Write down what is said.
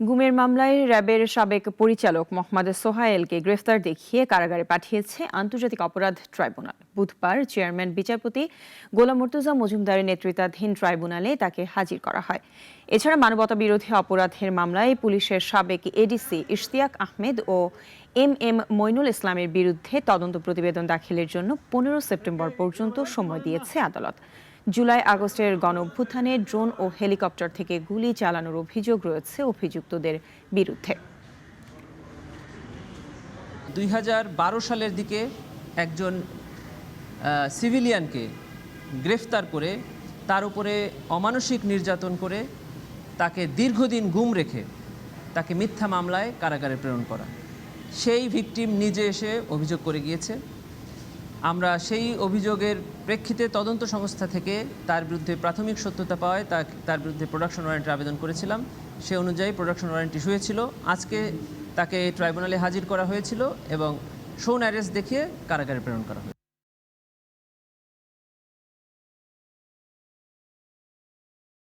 গুমের মামলায় র্যাবের সাবেক পরিচালক মোহাম্মদ সোহায়েলকে গ্রেফতার দেখিয়ে কারাগারে পাঠিয়েছে আন্তর্জাতিক অপরাধ ট্রাইব্যুনাল। বুধবার চেয়ারম্যান, বিচারপতি গোলাম মুর্তুজা মজুমদারের নেতৃত্বাধীন ট্রাইব্যুনালে তাকে হাজির করা হয়। এছাড়া মানবতা বিরোধী অপরাধের মামলায় পুলিশের সাবেক এডিসি ইশতিয়াক আহমেদ ও এম এম মইনুল ইসলামের বিরুদ্ধে তদন্ত প্রতিবেদন দাখিলের জন্য পনেরো সেপ্টেম্বর পর্যন্ত সময় দিয়েছে আদালত। জুলাই আগস্টের গণ অভ্যুত্থানে ড্রোন ও হেলিকপ্টার থেকে গুলি চালানোর অভিযোগ রয়েছে অভিযুক্তদের বিরুদ্ধে। দুই হাজার বারো সালের দিকে একজন সিভিলিয়ানকে গ্রেফতার করে, তার উপরে অমানসিক নির্যাতন করে, তাকে দীর্ঘদিন গুম রেখে তাকে মিথ্যা মামলায় কারাগারে প্রেরণ করা। সেই ভিকটিম নিজে এসে অভিযোগ করে গিয়েছে। আমরা সেই অভিযোগের প্রেক্ষিতে তদন্ত সংস্থা থেকে তার বিরুদ্ধে প্রাথমিক সত্যতা পাওয়ায় তার বিরুদ্ধে প্রোডাকশন ওয়ারেন্টের আবেদন করেছিলাম। সে অনুযায়ী প্রোডাকশন ওয়ারেন্ট ইস্যু হয়েছিল আজকে তাকে ট্রাইব্যুনালে হাজির করা হয়েছিল এবং শোন অ্যারেস্ট দেখিয়ে কারাগারে প্রেরণ করা হয়েছে।